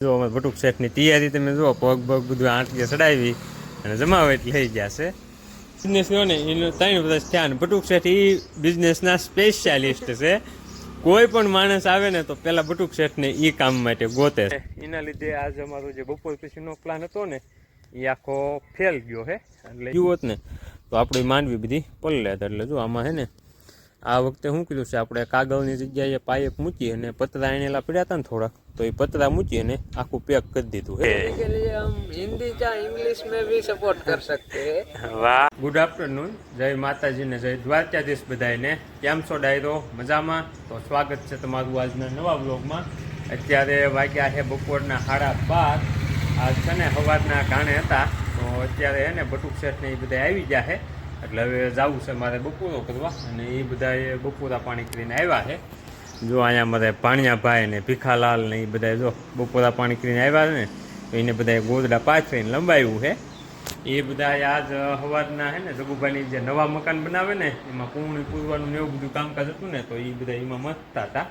જો અમે બટુક શેઠની તૈયારી તમે જુઓ, પગ પગ બધું આંટીએ ચડાવી અને જમાવટ લઈ ગયા છે. બિઝનેસ ને એનું ત્રણ બધા થયા ને બટુક શેઠ એ બિઝનેસના સ્પેશિયાલિસ્ટ છે. કોઈ પણ માણસ આવે ને તો પેલા બટુક શેઠને એ કામ માટે ગોતે છે. એના લીધે આજ અમારો જે બપોર પછીનો પ્લાન હતો ને એ આખો ફેલ ગયો હે. એટલે જુઓ ને. તો આપણી માનવી બધી પલળે એટલે જો આમાં હે ને આ વખતે શું કીધું છે? આપણે કાગળની જગ્યાએ પાઇપ મૂકી અને પતરા એનેલા પડ્યા હતા ને થોડાક તો એ પતરા મૂકી અને આખું પેક કરી દીધું હિન્દી ચા ઇંગ્લિશ મેં ભી સપોર્ટ કર સકતે વાહ. ગુડ આફ્ટરનૂન જય માતાજી ને જય દ્વારકાધીશ બધાને કેમ છો ડાયરો? મજામાં? તો સ્વાગત છે તમારું આજના નવા બ્લોગમાં અત્યારે વાગ્યા છે બપોરના સાડા બાર. આજ છે ને સવારના ઘાણે હતા. તો અત્યારે એને બટુક શેઠ ને એ બધા આવી ગયા છે. એટલે હવે જવું છે મારે બપોરો કરવા અને એ બધા બપોરા પાણી કરીને આવ્યા છે. જો અહીંયા મારે પાણિયાભાઈ ને ભીખાલાલ ને એ બધા જો બપોરા પાણી કરીને આવ્યા છે ને, તો એને બધા ગોદડા પાથરીને લંબાવ્યું છે. એ બધા આજ સવારના હે ને જગુભાઈની જે નવા મકાન બનાવે ને, એમાં પૂર્ણ પૂરવાનું એવું બધું કામકાજ હતું ને, તો એ બધા એમાં મસ્તા હતા.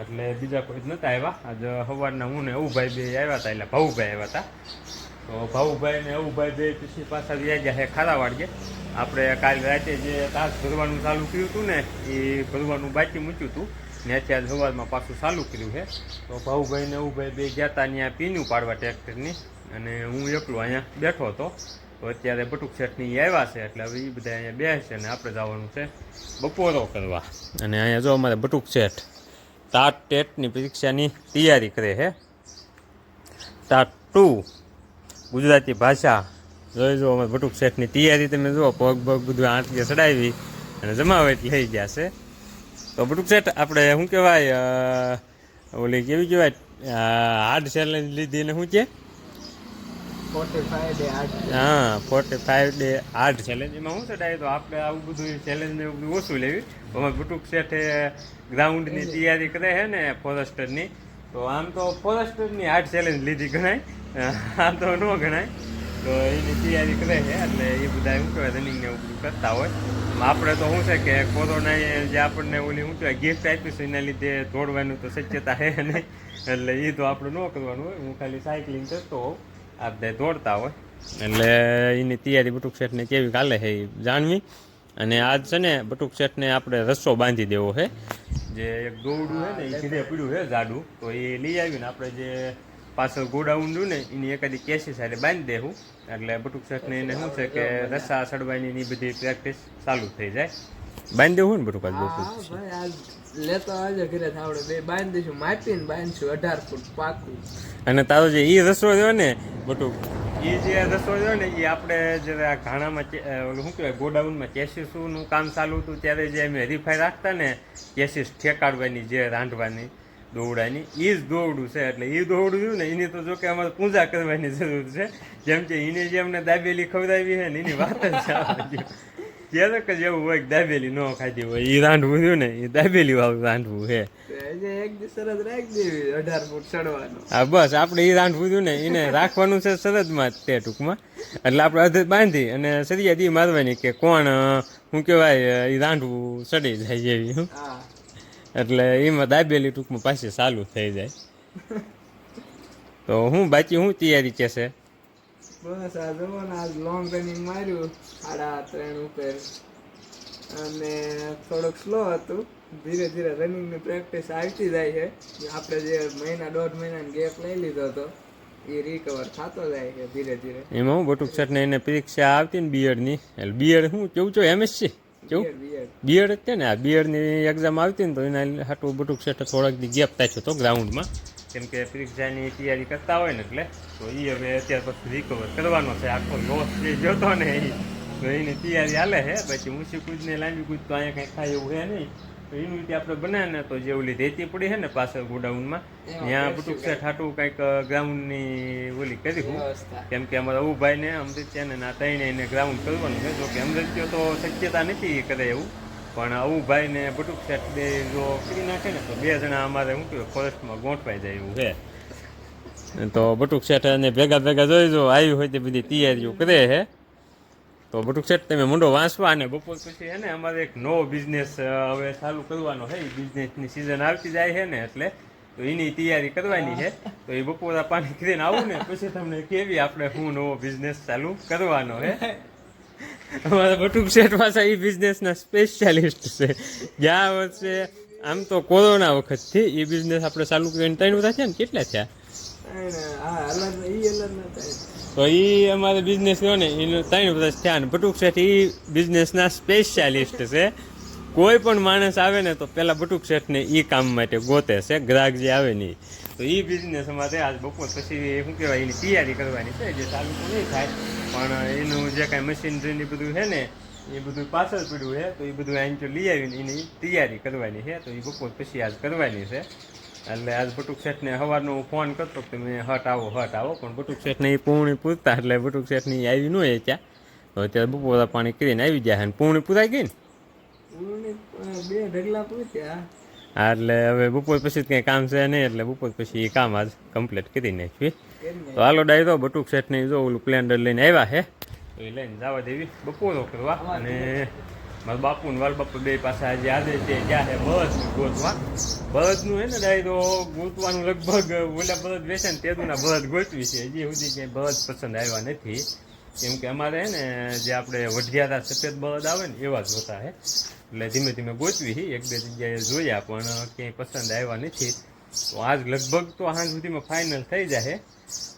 એટલે બીજા કોઈ જ નહોતા આવ્યા. આજ સવારના હું ને અવુભાઈ બે આવ્યા હતા, એટલે ભાઉભાઈ આવ્યા હતા. તો ભાવુભાઈ ને અવુભાઈ બે પછી પાછા વ્યા ગયા છે ખારાવાડીએ આપણે કાલ રાતે જે તાસ ભરવાનું ચાલુ કર્યું હતું ને, એ ભરવાનું બાકી મૂક્યું હતું. ને અત્યારે સવારમાં પાછું ચાલુ કર્યું છે. તો ભાઉભાઈ ને અવુભાઈ બે ગયા હતા ત્યાં પીનું પાડવા ટ્રેક્ટરની. અને હું એકલો અહીંયા બેઠો હતો. તો અત્યારે બટુક શેઠની આવ્યા છે, એટલે હવે એ બધા અહીંયા બે છે અને આપણે જવાનું છે બપોરો કરવા. અને અહીંયા જો અમારે બટુક શેઠ ટાટ ટેટની પરીક્ષાની તૈયારી કરે છે. ટાટ ટુ ગુજરાતી ભાષા. જોઈ જુઓ અમે ભટુક શેઠની તૈયારી તમે જુઓ, પગ પગ બધું આંટીએ ચડાવી અને જમાવટ લઈ ગયા છે. તો ભટુક શેઠ, આપણે શું કહેવાય ઓલી કેવી કહેવાય હાર્ડ ચેલેન્જ લીધી ને શું છે હા ફોર્ટી ફાઈવ ડે હાર્ડ ચેલેન્જમાં શું ચડાવી તો આપણે આવું બધું ચેલેન્જ ને એવું બધું ઓછું લેવી. અમારે ભટુક શેઠે ગ્રાઉન્ડની તૈયારી કરે છે ને ફોરેસ્ટરની તો આમ તો ફોરેસ્ટની હાર્ડ ચેલેન્જ લીધી ગણાય. આમ તો ન ગણાય. તો એની તૈયારી કરે છે, એટલે એ બધા શું કહેવાય રનિંગને બધું કરતા હોય. આપણે તો શું છે કે કોરોના જે આપણને ઓલી શું કહેવાય ગિફ્ટ આપી છે, એના લીધે દોડવાનું તો શક્યતા છે નહીં. એટલે એ તો આપણે ન કરવાનું હોય. હું ખાલી સાયકલિંગ કરતો હોઉં. આ બધા દોડતા હોય. એટલે એની તૈયારી બટુક શેઠને કેવી કાલે છે એ જાણવી અને આજ છે ને બટુક શેઠને આપણે રસ્સો બાંધી દેવો છે. જે એક દોરડું હે ને એ સીધે પડ્યું હે જાડું. તો એ લઈ આવીને આપણે જે પાછળ ગોડાઉન રહ્યું ને એની એકાદી કેસી સાથે બાંધી દેવું એટલે બટુક શેઠને એને શું છે કે રસા સડવાની એ બધી પ્રેક્ટિસ ચાલુ થઈ જાય. બાંધી દેવું ને બટુકા આજ બટુક લેતો આજે ઘરે થાવડે બે બાંધી દઈશું માપીને બાંધીશું અઢાર ફૂટ પાકું. અને તારો જે એ રસોડો ને બટુક એ જે રસો હોય ને, એ આપણે જ્યારે આ ઘાણામાં શું કહેવાય, ગોડાઉનમાં કેસીસનું કામ ચાલુ હતું, ત્યારે જે અમે હરીફાઈ રાખતા ને, કેસીસ ઠેકાડવાની જે રાંધવાની, દોવડાની એ જ દોવડું છે, એટલે એ દોવડું રહ્યું ને, એની તો જો કે અમારે પૂજા કરવાની જરૂર છે. જેમ કે એને જે અમને દાબેલી ખવડાવી છે ને, એની વાત જ જવા ક્યારેક જ એવું હોય દાબેલી ન ખાધી હોય એ રાંધવું થયું ને એ દાબેલી વાળું રાંધવું ચડવાનો. હા બસ આપણે એ રાંધવું થયું ને એને રાખવાનું છે સરહદમાં તે ટૂંકમાં. એટલે આપણે અધ બાંધી અને સરિયા દી મારવાની કે કોણ શું કહેવાય એ રાંધવું સડી જાય એવી હં. એટલે એમાં દાબેલી ટૂંકમાં પાછી ચાલુ થઈ જાય. તો હું બાકી હું તૈયારી કે છે? બસ આ જુઓ ને આજ લોંગ રનિંગ માર્યું સાડા ત્રણ ઉપર. અને થોડોક સ્લો હતું. ધીરે ધીરે રનિંગની પ્રેક્ટિસ આવતી જાય છે. આપણે જે મહિના દોઢ મહિનાનો ગેપ લઈ લીધો હતો એ રિકવર થતો જાય છે ધીરે ધીરે. એમાં હું બટુક શર્ટને એને પરીક્ષા આવતી ને બીએડની એટલે બીએડ હું કેવું છો એમએસસી કેવું. બીએડ જ છે ને આ બીએડની એક્ઝામ આવતી ને તો એના હાટું બટુક શેઠ થોડાક દી ગેપ થાય છે તો ગ્રાઉન્ડમાં કેમ કે પરીક્ષાની તૈયારી કરતા હોય ને એટલે તો એ હવે અત્યાર પછી રિકવર કરવાનો છે. આખો લોસ જે જોતો ને એ તો એની તૈયારી હાલે છે. પછી ઊંચી કૂદ ને લાંબી કૂદ તો અહીંયા કંઈ ખાય એવું છે નહીં. તો એનું રીતે આપણે બનાવે ને તો જે ઓલી રેતી પડી છે ને પાછળ ગોડાઉનમાં. ત્યાં બધું છે હાટું કંઈક ગ્રાઉન્ડની ઓલી કરી હું. કેમ કે અમારા અવુભાઈને ને અમૃત્યા ને ત્રણે એને ગ્રાઉન્ડ કરવાનું છે. જો કે અમૃત્યો તો શક્યતા નથી કરે એવું. પણ આવું ને બટુક સેટ બે જો કરી નાખે ને તો બે જણા અમારે શું કહ્યું ફોરેસ્ટમાં ગોઠવાઈ જાય એવું છે. તો બટુક સેટ અને ભેગા ભેગા જોઈજો આવી હોય તે બધી તૈયારીઓ કરે છે. તો બટુક સેટ તમે મુંડો વાંચવા અને બપોર પછી છે ને અમારે એક નવો બિઝનેસ હવે ચાલુ કરવાનો છે. બિઝનેસની સિઝન આવતી જાય છે ને એટલે તો એની તૈયારી કરવાની છે. તો એ બપોરા પાણી કરીને આવું ને પછી તમને કેવી આપણે હું નવો બિઝનેસ ચાલુ કરવાનો હે અમારા બટુક શેઠ પાસે એ બિઝનેસના સ્પેશિયાલિસ્ટ છે. ગયા વર્ષે આમ તો કોરોના વખતથી એ બિઝનેસ આપણે ચાલુ કરીને ત્રણ બધા થયા ને કેટલા થયા? તો એ અમારે બિઝનેસ રહ્યો ને એનો ત્રણ બધા થયા ને બટુક શેઠ એ બિઝનેસના સ્પેશિયાલિસ્ટ છે. કોઈ પણ માણસ આવે ને તો પહેલાં બટુક શેઠને એ કામ માટે ગોતે છે ગ્રાહક જે આવે ને. તો એ બિઝનેસ અમારે આજ બપોર પછી શું કહેવાય, એની તૈયારી કરવાની છે, જે ચાલુ તો નહીં થાય, પણ એનું જે કાંઈ મશીનરીને બધું છે ને એ બધું પાછળ પડ્યું છે, તો એ બધું અહીં લઈ આવીને એની તૈયારી કરવાની છે, તો એ બપોર પછી આજ કરવાની છે. એટલે આજ બટુક શેઠને સવારનો હું ફોન કરતો કે તમે હટ આવો હટ આવો, પણ બટુક શેઠને એ પૂર્ણી પૂરતા, એટલે બટુક શેઠની આવી ન એ ત્યાં. તો અત્યારે બપોરા પાણી કરીને આવી જાય અને પૂર્ણી પૂરાઈ ગઈ ને? બે ઢગલા પૂછ્યા હા, એટલે હવે બપોર પછી કંઈ કામ છે નહીં એટલે બપોર પછી એ કામ આજ કમ્પ્લીટ કરી નાખ્યું તો હાલો ડાયરો બટુક શેઠને જો ઓલું પ્લેન્ડર લઈને આવ્યા હે. તો એ લઈને જવા દેવી બપોરો કરવા. અને મારા બાપુ ને વાલ બાપુ બે પાસે આજે આજે તે ગયા છે બળદ ગોતવા. બળદનું હે ને ડાયરો ગોતવાનું લગભગ ઓલા બળદ વેચે ને તેદુના બળદ ગોતવી છે. હજી સુધી ક્યાંય બળદ પસંદ આવ્યા નથી. કેમ કે અમારે હે ને જે આપણે વઢિયાતા સફેદ બળદ આવે ને એવા જ હોતા હે. એટલે ધીમે ધીમે ગોતવી હી. એક બે જગ્યાએ જોયા, પણ ક્યાંય પસંદ આવ્યા નથી. તો આજ લગભગ તો હાંજ સુધીમાં ફાઇનલ થઈ જાય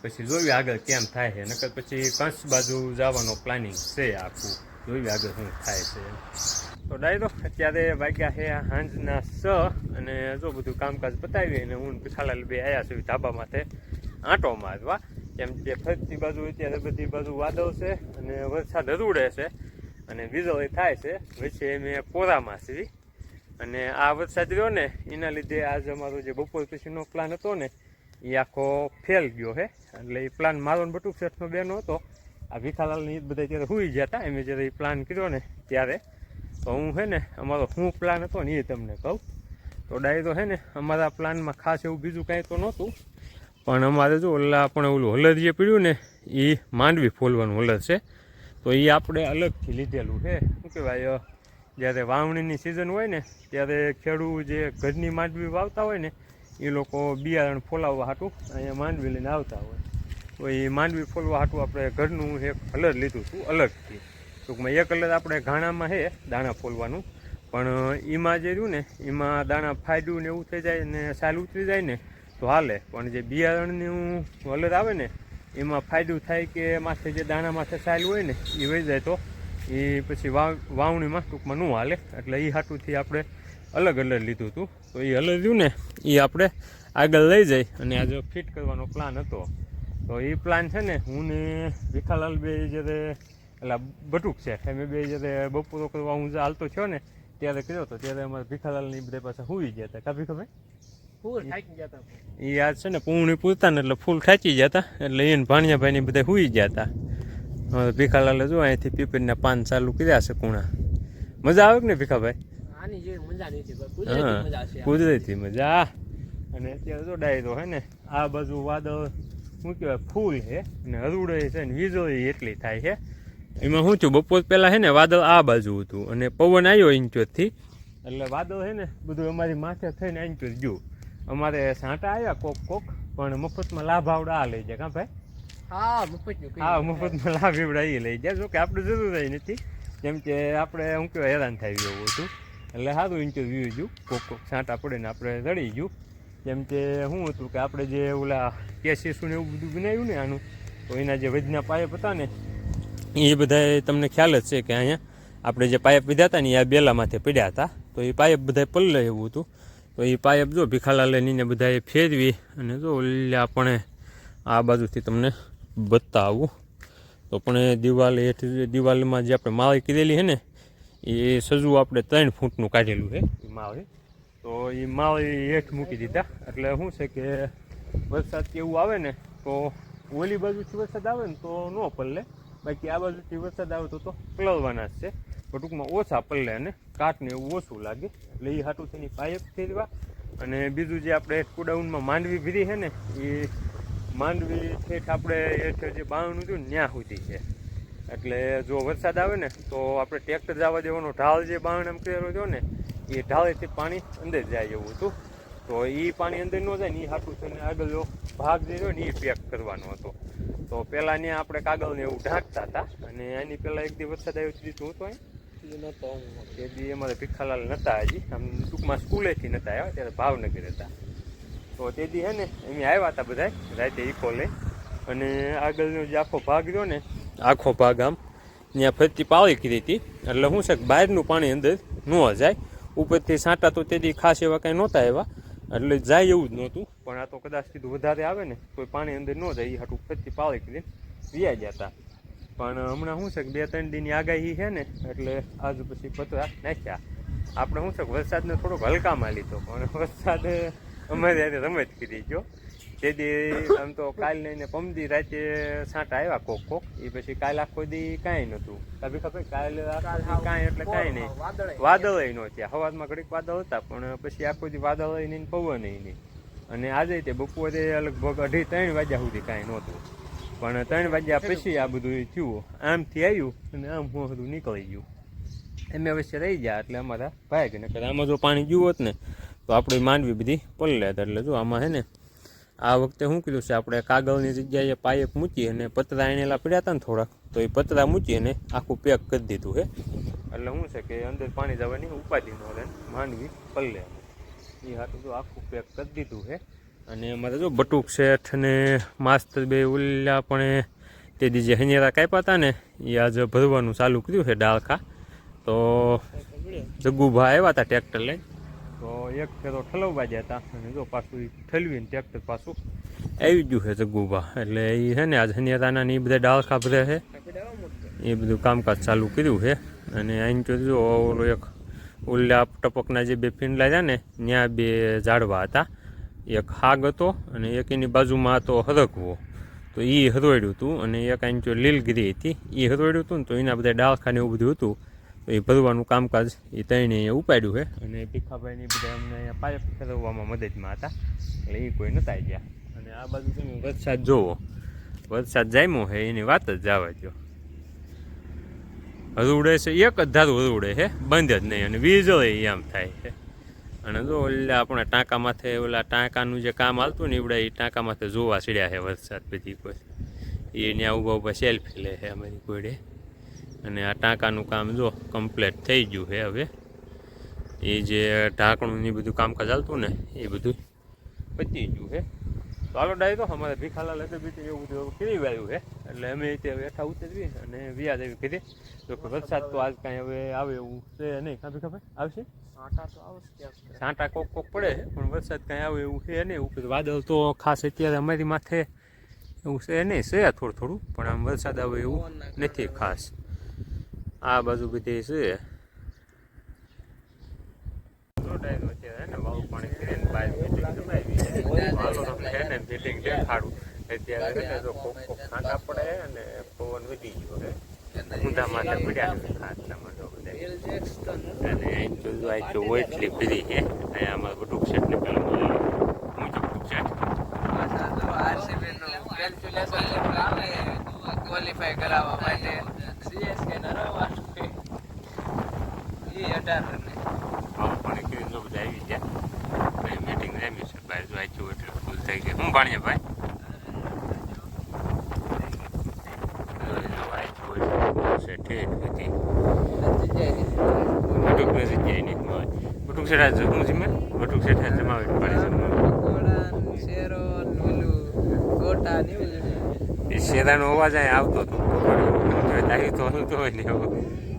પછી જોઈએ આગળ કેમ થાય છે નકર પછી કંસ બાજુ જવાનો પ્લાનિંગ છે આખું. જોઈએ આગળ શું થાય છે તો ડાયરો, અત્યારે વાગ્યા છે હાંજના સ અને જો બધું કામકાજ પતાવી અને હું પીઠાલાલ બે આવ્યા છું ધાબા માથે. આંટો મારવા. કેમ કે ફરતી બાજુ, અત્યારે બધી બાજુ વાદળ છે અને વરસાદ હરુડે છે. અને વીજળી થાય છે. વચ્ચે મેં પોરામાં સીવી અને આ વરસાદ રહ્યો ને, એના લીધે આજ અમારો જે બપોર પછીનો પ્લાન હતો ને, એ આખો ફેલ ગયો છે એટલે એ પ્લાન મારો ને બટુક શેઠનો બેનો હતો. આ ભીખાલાલની બધા ત્યારે હુઈ ગયા હતા. એમ જ્યારે પ્લાન કર્યો ને, ત્યારે તો હું છે ને, અમારો શું પ્લાન હતો ને એ તમને કહું. તો ડાયરો છે ને, અમારા પ્લાનમાં ખાસ એવું બીજું કાંઈ તો નહોતું. પણ અમારે જો ઓલા આપણે ઓલું હલર જે પીડ્યું ને, એ માંડવી ફોલવાનું હલર છે. તો એ આપણે અલગથી લીધેલું છે. શું કહેવાય જ્યારે વાવણીની સિઝન હોય ને, ત્યારે ખેડૂત જે ઘરની માંડવી વાવતા હોય ને એ લોકો બિયારણ ફોલાવવા હાટું અહીંયા માંડવી લઈને આવતા હોય. તો એ માંડવી ફોલવા હાટું આપણે ઘરનું એક કલર લીધું હતું, અલગથી. ટૂંકમાં એ કલર આપણે ઘાણામાં છે, દાણા ફોલવાનું. પણ એમાં જે રહ્યું ને એમાં દાણા ફાયદું ને એવું થઈ જાય ને, સાલ ઉતરી જાય ને, તો હાલે. પણ જે બિયારણનું કલર આવે ને એમાં ફાયદો થાય કે માથે જે દાણા માથે સાયલું હોય ને, એ વહી જાય તો, એ પછી વાવ, વાવણીમાં ટૂંકમાં ન હાલે. એટલે એ હાટુથી આપણે અલગ અલગ લીધું હતું તો એ અલગ રહ્યું ને એ આપણે આગળ લઈ જઈ. અને આજે ફિટ કરવાનો પ્લાન હતો. તો એ પ્લાન છે ને, હું ને ભીખાલાલ બે જ્યારે, એટલે બટુક છે અમે બે જ્યારે બપોરો કરવા હું જે હાલતો થયો ને, ત્યારે કર્યો હતો ત્યારે અમારે ભીખાલાલની બધા પાસે હુઈ ગયા હતા. કાપી હતા એ યાદ છે ને પૂણી પૂરતા ને એટલે ફૂલ ખાંચી જતા એટલે એને ભાણિયાભાઈ બધા હુઈ જતા હવે ભીખાલાલે જો અહીંથી પીપળીના પાન ચાલુ કર્યા છે કુણા. મજા આવે કે ને ભીખાભાઈ? હા કુદરતી મજા. અને અત્યારે જો ડાયરો હે ને આ બાજુ વાદળ શું કહેવાય ફૂલ છે અને હરુડે છે ને વીજળી એટલી થાય છે એમાં શું થયું? બપોર પહેલાં છે ને વાદળ આ બાજુ હતું. અને પવન આવ્યો ઇંચોથી એટલે વાદળ છે ને બધું અમારી માથે થઈને ઇંચોત ગયું. અમારે સાંટા આવ્યા કોક કોક પણ મફતમાં લાભ આવડા આ લઈ જાય કાં ભાઈ? હા મફત હા મફતમાં લાભ એવડા એ લઈ જાય. જો કે આપણે જરૂર નથી. કેમ કે આપણે હું કહેવાય હેરાન થાય એવું હતું એટલે સારું ઇન્ટરવ્યુ ગયું કોક કોક છાંટા પડે ને આપણે રડી ગયું. કેમ કે શું હતું કે આપણે જે ઓલા કેસીસું ને એવું બધું બનાવ્યું ને આનું તો એના જે વજના પાઇપ હતા ને એ બધા તમને ખ્યાલ જ છે કે અહીંયા આપણે જે પાઇપ પીધા હતા ને એ આ બેલામાંથી પડ્યા હતા. તો એ પાઇપ બધા પલ્લે એવું હતું. તો એ પાઇપ જો ભીખાલાલે ને બધાએ ફેરવી અને જો ઓલા આપણે આ બાજુથી તમને બતાવું. તો પણ દિવાલ હેઠ દિવાલમાં જે આપણે માળી કરેલી છે ને, એ સજુ આપણે ત્રણ ફૂટનું કાઢેલું છે એ માળી. તો એ માળી હેઠ મૂકી દીધા. એટલે શું છે કે વરસાદ કે એવું આવે ને, તો ઓલી બાજુથી વરસાદ આવે ને તો ન પલ્લે બાકી આ બાજુથી વરસાદ આવે તો તો પલળવાના જ છે. પણ ટૂંકમાં ઓછા પલ્લે અને કાટને એવું ઓછું લાગે. એટલે એ હાટું તેની થઈ ફેરવા. અને બીજું જે આપણે કુડાઉનમાં માંડવી ભીરી છે ને એ માંડવી ઠેઠ આપણે હેઠળ જે બાવણું હતું ને ત્યાં સુધી છે. એટલે જો વરસાદ આવે ને, તો આપણે ટ્રેક્ટર જવા દેવાનો ઢાળ જે બાવણ એમ કર્યો હતો ને એ ઢાળેથી પાણી અંદર જાય એવું હતું. તો એ પાણી અંદર ન જાય ને એ હાટું થઈને આગળ ભાગ જે રહ્યો ને એ પેક કરવાનો હતો. તો પહેલાં ને આપણે કાગળને એવું ઢાંકતા હતા, અને એની પહેલાં એક દિવસ વરસાદ આવ્યો દીધું હતું અહીં. તે દી અમારે ભીખાલાલ નહોતા હજી. આમ ટૂંકમાં સ્કૂલેથી નહોતા આવ્યા, ત્યારે ભાવનગર હતા. તો તે દી હે અમે આવ્યા હતા બધા રાતે ઈકો લઈ. અને આગળનો જે આખો ભાગ રહ્યો ને, આખો ભાગ આમ ત્યાં ફરતી પાળી કરી હતી. એટલે શું છે બહારનું પાણી અંદર ન જાય. ઉપરથી સાંટા તો તેથી ખાસ એવા કાંઈ નહોતા આવ્યા. એટલે જાય એવું જ નહોતું. પણ આ તો કદાચ કીધું વધારે આવે ને કોઈ પાણી અંદર ન જાય. એ હાટું ફરતી પાળી કરીને વ્યા ગયા હતા. પણ હમણાં શું છે કે બે ત્રણ દિનની આગાહી છે ને એટલે આજ પછી પતરા નાખ્યા. આપણે શું છે કે વરસાદને થોડોક હલકામાં લીધો પણ વરસાદ અમારે તમે રમત કીધી જો તે દી આમ તો કાલ લઈને પમદી રાતે છાંટા આવ્યા કોક કોક એ પછી કાલ આખો દી કાંઈ નહોતું. કભી ખબર કાલ કાંઈ એટલે કાંઈ નહીં. વાદળય નહોતી હવારમાં ઘડીક વાદળ હતા પણ પછી આખો દી વાદળ નહીં પવન નહીં. અને આજે તે બપોરે લગભગ અઢી ત્રણ વાગ્યા સુધી કાંઈ નહોતું. પણ ત્રણ વાગ્યા પછી આ બધું થયું. આમથી આવ્યું અને આમ હું બધું નીકળી ગયું. એમ અવશ્ય રહી ગયા એટલે અમારા ભાઈ નકર આમાં જો પાણી ગયું હોત ને તો આપણી માંડવી બધી પલ લેત એટલે જો આમાં હે ને આ વખતે શું કીધું છે આપણે કાગળની જગ્યાએ પાઇપ મૂકી અને પતરા એનેલા પડ્યા હતા ને થોડાક તો એ પતરા મૂકી અને આખું પેક કરી દીધું હે. એટલે શું છે કે અંદર પાણી જવાની ઉપાધિ ન રહે માંડવી પલ્લે એ હાટું તો આખું પેક કરી દીધું છે અને અમારે જો બટુક શેઠ અને માસ્તર બે ઉલ્લા પણ તે જે હનેરા કાપ્યા હતા ને, એ આજે ભરવાનું ચાલુ કર્યું છે ડાળખા. તો જગ્ગુભા આવ્યા હતા ટ્રેક્ટર લઈને. તો એક ફેરો ઠલવવા ગયા હતા અને જો પાછું ઠલવીને ટ્રેક્ટર પાછું આવી ગયું છે જગ્ગુભા. એટલે એ છે ને આજ હનેરાના ને એ બધા ડાળખા ભરે છે. એ બધું કામકાજ ચાલુ કર્યું છે. અને અહીં તો જો ઓલો એક ઉલ્લા ટપકના જે બે ફીંડલા હતા ને ત્યાં બે ઝાડવા હતા. એક હાગ હતો અને એક એની બાજુમાં હતો હરકવો. તો એ હરવાડ્યું હતું અને એક આની લીલગીરી હતી એ હરવાડ્યું હતું ને તો એના બધા ડાળખાને એવું બધું હતું. તો એ ભરવાનું કામકાજ એ ત્રણે અહીંયા ઉપાડ્યું છે અને ભીખાભાઈની બધા અમને અહીંયા પાઇપ ફેરવવામાં મદદમાં હતા. એટલે એ કોઈ નતા ગયા. અને આ બાજુ તમે વરસાદ જોવો. વરસાદ જામ્યો છે એની વાત જ જવા દો હરુડે છે, એક જ ધારું હરુડે છે બંધ જ નહીં અને વીજળી આમ થાય છે અને જો ઓલા આપણે ટાંકા માથે ઓલા ટાંકાનું જે કામ આવતું ને એવડા એ ટાંકા માથે જોવા ચડ્યા છે વરસાદ બધી કોઈ. એ ત્યાં ઊભા ઊભા સેલ્ફી લે છે અમારી કોઈડે અને આ ટાંકાનું કામ જો કમ્પ્લીટ થઈ ગયું છે હવે. એ જે ઢાંકણું ને બધું કામકાજ ચાલતું ને એ બધું પતી ગયું છે. હાલો ડાય તો અમારે ભીખાલા લગે બી એવું બધું કરી વાળ્યું છે? એટલે અમે ત્યાં બેઠા ઉતરવી અને વ્યાજ એવી કરી તો કે વરસાદ તો આજ કાંઈ હવે આવે એવું છે નહીં. કાં ખબર? આવશે? સાંટા કોક કોક પડે છે પણ વરસાદ કાંઈ આવે એવું છે નહીં. ઉપર વાદળ તો ખાસ અત્યારે અમારી માથે એવું છે નહીં છે થોડું થોડું પણ આમ વરસાદ આવે એવું નથી ખાસ. આ બાજુ બધી છે. ક્વોલિફાય કરાવવા માટે સીએસકે નરવા એ અઢાર રને આવું પણ કરીને જો બધા આવી ગયા ભાઈ મીટિંગ રેમી છે બહાર જો આચું એટલે ફૂલ ભાણીએ ભાઈ? છે બટુક શેઠ આજ હું જીમે બટુક શેઠ જમાવી છે શેરો ગોટા એ શેરાનો અવાજ અહીં આવતો હતો. તારી તો હલતો હોય ને એવો.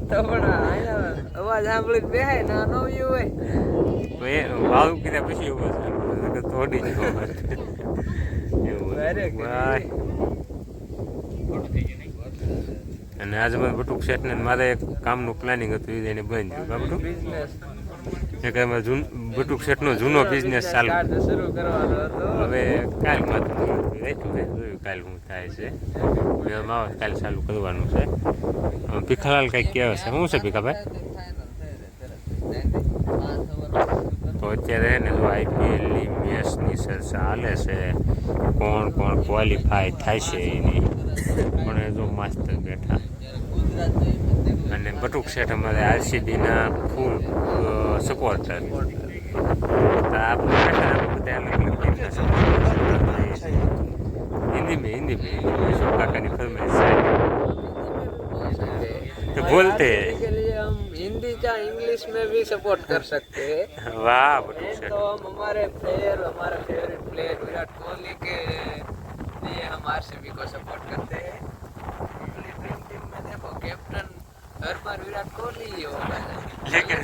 તો પણ આયા અવાજ સાંભળીને બેહાય ના નો હોય. તો એ વાળું કીધા પછી એવું હશે થોડી જ અને આજે મારે બટુક શેઠને મારે એક કામનું પ્લાનિંગ હતું એ એને બંધ થયું કા બટુક? બિઝનેસ એ જૂન બટુક શેઠનો જૂનો બિઝનેસ ચાલુ. હવે કાલ માથું છે જોયું કાલ હું થાય છે. બે માવા કાલ ચાલુ કરવાનું છે. ભીખાલાલ કંઈક કહેવાય છે. શું છે ભીખાભાઈ? અત્યારે અત્યારે ને જો આઈપીએલની મેચની ચર્ચા હાલે છે, કોણ કોણ ક્વોલિફાય થાય છે એની. પણ એ જો મસ્ત બેઠા. અને બટુક શેઠ અમારે આરસીબીના ફૂલ સપોર્ટર આપણે હિન્દી મેં હિન્દી મેં કાકાની ફરમાઈશ છે? બોલતે. या इंग्लिश में भी सपोर्ट कर सकते हैं? वाह तो हम हमारे प्लेयर हमारा फेवरेट प्लेयर विराट कोहली के लिए हम आरसीबी को सपोर्ट करते हैं। ड्रीम टीम में देखो कैप्टन हर बार विराट कोहली ही होगा लेकिन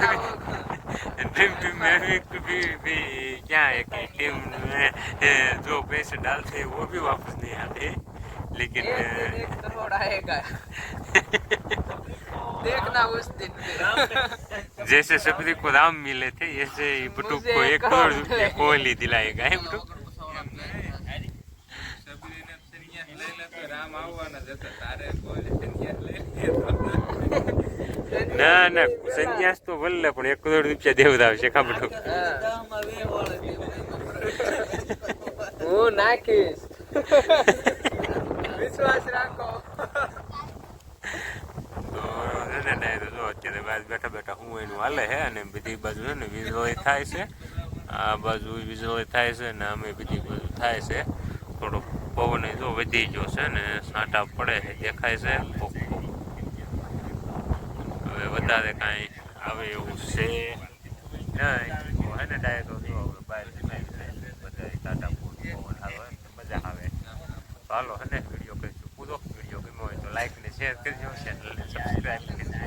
ड्रीम टीम में भी कभी भी क्या है कि टीम में जो पैसे डालते हैं वो भी वापस नहीं आते। लेकिन एक करोड़ आएगा। जैसे सभी को राम मिले थे ऐसे ही बटू मुझे को एक एक करोड़ करोड़ रुपये मिलेगा। कोहली दिलाएगा है बटू ના ના સંન્યાસ તો વલ્લે પણ એક કરોડ રૂપિયા દેવડાવશે કા બટુ હું નાખીશ વિશ્વાસ રાખો તો ને તો જો, અત્યારે બાજ બેઠા બેઠા હું એનું હાલે છે અને બધી બાજુ છે ને વીજળી થાય છે. આ બાજુ વીજળી થાય છે ને અમે બધી બાજુ થાય છે. થોડો પવન જો વધી ગયો છે ને સાંટા પડે છે, દેખાય છે. હવે વધારે કાંઈ આવે એવું છે ને જો હવે બહાર બધા મજા આવે. ચાલો હે ને. share, share, subscribe.